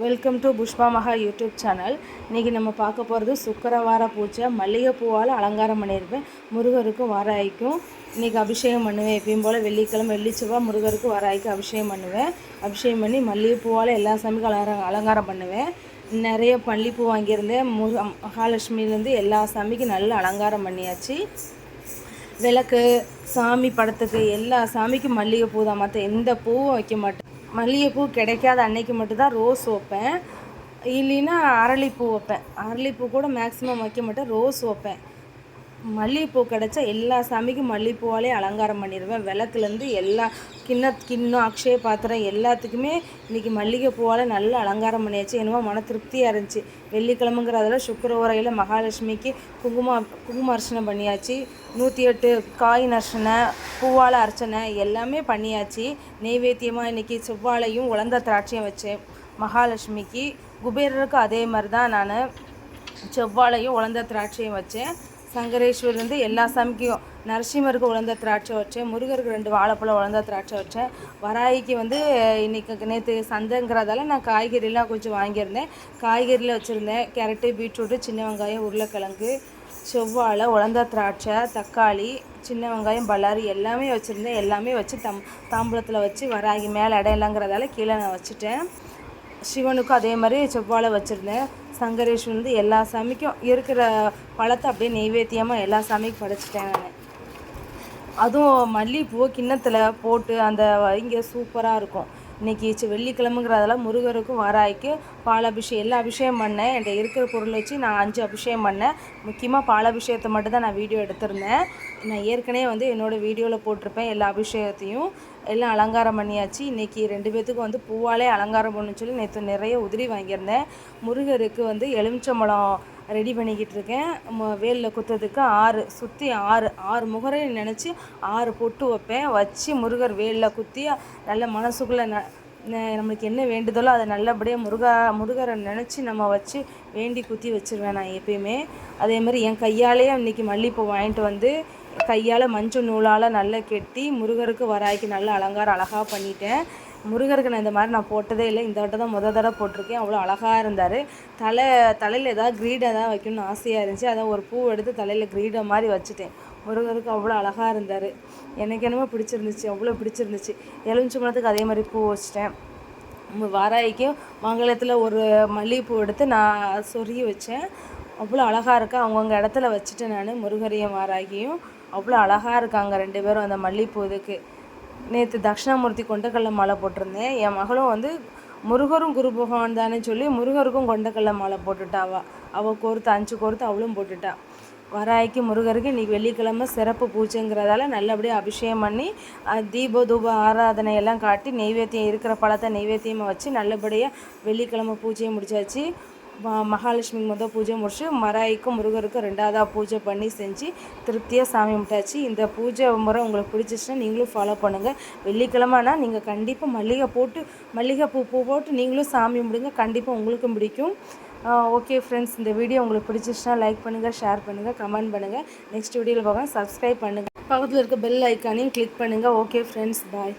Welcome to Pushpa மகா YouTube channel இன்றைக்கி நம்ம பார்க்க போகிறது சுக்கரவார பூஜை மல்லிகைப்பூவால் அலங்காரம் பண்ணியிருப்பேன். முருகருக்கும் வாராய்க்கும். இன்றைக்கி அபிஷேகம் பண்ணுவேன். எப்பயும் போல் வெள்ளிக்கிழமை வெள்ளிச்செவ்வாய் முருகருக்கு வாராய்க்கு அபிஷேகம் பண்ணுவேன். அபிஷேகம் பண்ணி மல்லிகைப்பூவால் எல்லா சாமிக்கும் அலங்காரம் அலங்காரம் பண்ணுவேன். நிறைய மல்லிகைப்பூ வாங்கியிருந்தேன். முரு மகாலட்சுமியிலேருந்து எல்லா சாமிக்கும் நல்ல அலங்காரம் பண்ணியாச்சு. விளக்கு சாமி படத்துக்கு எல்லா சாமிக்கும் மல்லிகைப்பூ தான். மற்ற எந்த பூவும் வைக்க மாட்டேன். மல்லிகைப்பூ கிடைக்காத அன்னைக்கு மட்டும்தான் ரோஸ் வைப்பேன். இல்லைன்னா அரளிப்பூ வைப்பேன். அரளிப்பூ கூட மேக்ஸிமம் வைக்க மாட்டேன் ரோஸ் வைப்பேன். மல்லிகைப்பூ கிடச்சா எல்லா சாமிக்கும் மல்லிகைப்பூவாலே அலங்காரம் பண்ணிடுவேன். விளக்குலேருந்து எல்லா கிண்ண கிண்ணம் அக்ஷய பாத்திரம் எல்லாத்துக்குமே இன்றைக்கி மல்லிகைப்பூவால் நல்லா அலங்காரம் பண்ணியாச்சு. என்னமோ மன திருப்தியாக இருந்துச்சு. வெள்ளிக்கிழமைங்கிறதுல சுக்கர உரையில் மகாலட்சுமிக்கு குங்கும குங்கும அர்ச்சனை பண்ணியாச்சு. நூற்றி எட்டு காய் அர்ச்சனை பூவால் அர்ச்சனை எல்லாமே பண்ணியாச்சு. நெய்வேத்தியமாக இன்றைக்கி செவ்வாழையும் உலந்த திராட்சையும் வச்சேன் மகாலட்சுமிக்கு. குபேரருக்கும் அதே மாதிரி தான் நான். செவ்வாழையும் உலந்த திராட்சையும் வச்சேன். சங்கரேஸ்வரர் எல்லா சாமிக்கும் நரசிம்மருக்கு உழந்த திராட்சை வச்சேன் முருகருக்கு ரெண்டு வாழைப்பழம் உழந்த திராட்சை வச்சேன். வராய்க்கு வந்து இன்றைக்கி நேற்று சந்தைங்கிறதால நான் காய்கறிலாம் கொஞ்சம் வாங்கியிருந்தேன். காய்கறியில் வச்சுருந்தேன். கேரட்டு பீட்ரூட்டு சின்ன வெங்காயம் உருளைக்கிழங்கு செவ்வாழை உழந்த திராட்சை தக்காளி சின்ன வெங்காயம் பல்லாரி எல்லாமே வச்சுருந்தேன். எல்லாமே வச்சு தம் தாம்பூலத்தில் வச்சு வராகி மேலே இடம் இல்லைங்கிறதால கீழே நான் வச்சுட்டேன். சிவனுக்கும் அதே மாதிரி செவ்வாழை வச்சுருந்தேன். சங்கரேஸ்வரன் வந்து எல்லா சாமிக்கும் இருக்கிற பழத்தை அப்படியே நெய்வேத்தியமாக எல்லா சாமிக்கும் படைச்சிட்டேன் நான். அதுவும் மல்லிகைப்பூ கிண்ணத்தில் போட்டு அந்த இங்கே சூப்பராக இருக்கும். இன்றைக்கி வெள்ளிக்கிழமைங்கிறதெல்லாம் முருகருக்கும் வாராய்க்கு பால் அபிஷேகம் எல்லா அபிஷேகம் பண்ணேன். என்கிட்ட இருக்கிற பொருள் வச்சு நான் அஞ்சு அபிஷேகம் பண்ணேன். முக்கியமாக பால் அபிஷேகத்தை மட்டும் தான் நான் வீடியோ எடுத்திருந்தேன். நான் ஏற்கனவே வந்து என்னோடய வீடியோவில் போட்டிருப்பேன் எல்லா அபிஷேகத்தையும். எல்லாம் அலங்காரம் பண்ணியாச்சு. இன்றைக்கி ரெண்டு பேர்த்துக்கும் வந்து பூவாலே அலங்காரம் பண்ணுன்னு சொல்லி நேற்று நிறைய உதிரி வாங்கியிருந்தேன். முருகருக்கு வந்து எலுமிச்சம்பழம் ரெடி பண்ணிக்கிட்டு இருக்கேன் வேலில் குத்துறதுக்கு ஆறு சுற்றி ஆறு ஆறு முகரை நினச்சி ஆறு பொட்டு வைப்பேன். வச்சு முருகர் வேலில் குத்தி நல்ல மனசுக்குள்ளே ந நம்மளுக்கு என்ன வேண்டுதலோ அதை நல்லபடியாக முருகா முருகரை நினச்சி நம்ம வச்சு வேண்டி குத்தி வச்சுருவேன் நான் எப்பயுமே. அதே மாதிரி என் கையாலேயே இன்றைக்கி மல்லிகைப்பூ வாங்கிட்டு வந்து கையால் மஞ்சள் நூலால் நல்லா கெட்டி முருகருக்கு வராய்க்கு நல்லா அலங்காரம் அழகாக பண்ணிட்டேன். முருகருக்கு நான் இந்த மாதிரி நான் போட்டதே இல்லை. இந்த வட்டம் தான் முத தடவை போட்டிருக்கேன். அவ்வளோ அழகாக இருந்தார். தலை தலையில் ஏதாவது கிரீடை தான் வைக்கணும்னு ஆசையாக இருந்துச்சு. அதான் ஒரு பூ எடுத்து தலையில் கிரீடை மாதிரி வச்சுட்டேன். முருகருக்கு அவ்வளோ அழகாக இருந்தார். எனக்கு என்னமோ பிடிச்சிருந்துச்சு. அவ்வளோ பிடிச்சிருந்துச்சு. எலுமிச்சி மரத்துக்கு அதே மாதிரி பூ வச்சிட்டேன். வாராய்க்கும் மங்களத்தில் ஒரு மல்லிகைப்பூ எடுத்து நான் சொருகி வச்சேன். அவ்வளோ அழகாக இருக்கா. அவங்கவுங்க இடத்துல வச்சுட்டு நான் முருகரையும் வாராகியும். அவ்வளோ அழகாக இருக்காங்க ரெண்டு பேரும் அந்த மல்லிகைப்பூ இதுக்கு. நேற்று தட்சிணாமூர்த்தி கொண்டக்கடல மாலை போட்டிருந்தேன். என் மகளும் வந்து முருகரும் குரு பகவான் தானே சொல்லி முருகருக்கும் கொண்டக்கடல மாலை போட்டுட்டா அவள் அவள் கோர்த்து அஞ்சு கோர்த்து அவளும் போட்டுட்டா. வராய்க்கு முருகருக்கு இன்றைக்கி வெள்ளிக்கிழமை சிறப்பு பூஜைங்கிறதால நல்லபடியாக அபிஷேகம் பண்ணி தீப தூப ஆராதனை எல்லாம் காட்டி நெய்வேத்தியம் இருக்கிற பழத்தை நெய்வேத்தியமாக வச்சு நல்லபடியாக வெள்ளிக்கிழமை பூஜையை முடிச்சாச்சு. மகாலட்சுமி முதல் பூஜை முடிச்சு மராய்க்கும் முருகருக்கும் ரெண்டாவதாக பூஜை பண்ணி செஞ்சு திருப்தியாக சாமி கும்பிட்டாச்சு. இந்த பூஜை முறை உங்களுக்கு பிடிச்சிச்சுன்னா நீங்களும் ஃபாலோ பண்ணுங்கள் வெள்ளிக்கிழமைனா நீங்கள் கண்டிப்பாக மல்லிகை போட்டு மல்லிகை பூ பூ போட்டு நீங்களும் சாமி கும்பிடுங்க. கண்டிப்பாக உங்களுக்கும் பிடிக்கும். ஓகே ஃப்ரெண்ட்ஸ் இந்த வீடியோ உங்களுக்கு பிடிச்சிச்சுன்னா லைக் பண்ணுங்கள் ஷேர் பண்ணுங்கள் கமெண்ட் பண்ணுங்கள் நெக்ஸ்ட் வீடியோவில் போக சப்ஸ்கிரைப் பண்ணுங்கள் பக்கத்தில் இருக்க பெல் ஐக்கானையும் கிளிக் பண்ணுங்கள் ஓகே ஃப்ரெண்ட்ஸ் பாய்